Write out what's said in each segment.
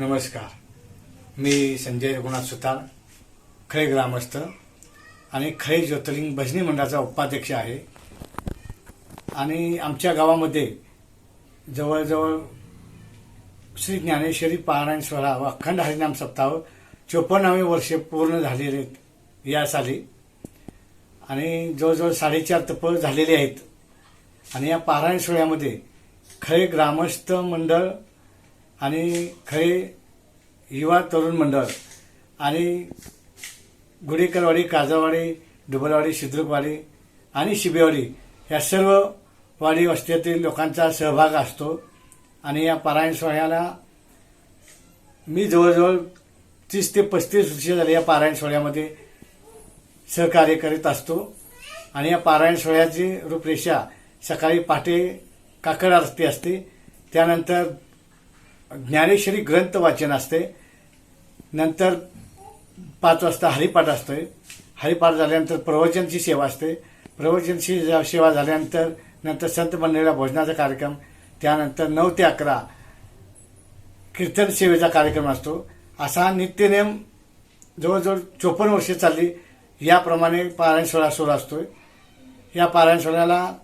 नमस्कार. मी संजय रघुनाथ सुतार खळे ग्रामस्थ आणि खळे ज्योतिर्लिंग भजनी मंडळाचा उपाध्यक्ष आहे. आणि आमच्या गावामध्ये जवळजवळ श्री ज्ञानेश्वरी पारायण स्वरा व अखंड हरिनाम सप्ताह चोपन्नावे वर्षे पूर्ण झालेले आहेत या साली. आणि जवळजवळ साडेचार तप झालेले आहेत. आणि या पारायण सोहळ्यामध्ये खळे ग्रामस्थ मंडळ आणि खळे युवा तरुण मंडळ आणि गुडेकरवाडी काजावाडी डुबलवाडी शिद्रुकवाडी आणि शिबेवाडी या सर्व वाडी वस्त्यातील लोकांचा सहभाग असतो. आणि या पारायण सोहळ्याला मी जवळजवळ तीस ते पस्तीस वर्षे झाले या पारायण सोहळ्यामध्ये सहकार्य करीत असतो. आणि या पारायण सोहळ्याची रूपरेषा सकाळी पहाटे काकड आरती असते. त्यानंतर ज्ञानेश्वरी ग्रंथ वाचन असते. नंतर पाच वाजता हरिपाठ असतोय. हरिपाठ झाल्यानंतर प्रवचनची सेवा असते. प्रवचनची सेवा झाल्यानंतर नंतर संत मंडळीला भोजनाचा कार्यक्रम. त्यानंतर नऊ ते अकरा कीर्तन सेवेचा कार्यक्रम असतो. असा नित्यनेम जवळजवळ चोपन्न वर्षे चालली. याप्रमाणे पारायण सोहळा सुरू असतोय. या पारायण सोहळ्याला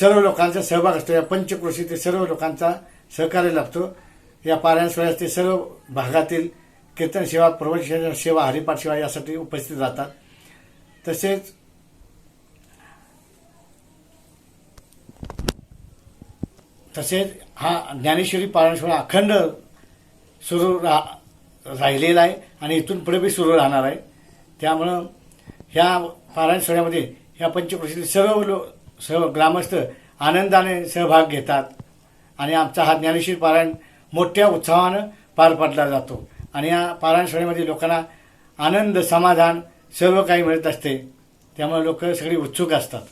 सर्व लोकांचा सहभाग असतो. या पंचक्रोशीतील सर्व लोकांचा सहकार्य लाभतो. या पारायण सोहळ्यात ते सर्व भागातील कीर्तन सेवा प्रवचन सेवा हरिपाठ सेवा यासाठी उपस्थित राहतात. तसेच तसेच हा ज्ञानेश्वरी पारायण सोहळा अखंड सुरू रा राहिलेला आहे आणि इथून पुढे बी सुरू राहणार आहे. त्यामुळं ह्या पारायण सोहळ्यामध्ये ह्या पंचकृषीतील सर्व लोक सर्व ग्रामस्थ आनंदाने सहभाग घेतात. आणि आमचा हा ज्ञानेश्वरी पारायण मोठ्या उत्साहानं पार पाडला जातो. आणि या पारायण सोहळ्यामध्ये लोकांना आनंद समाधान सर्व काही मिळत असते. त्यामुळे लोक सगळी उत्सुक असतात.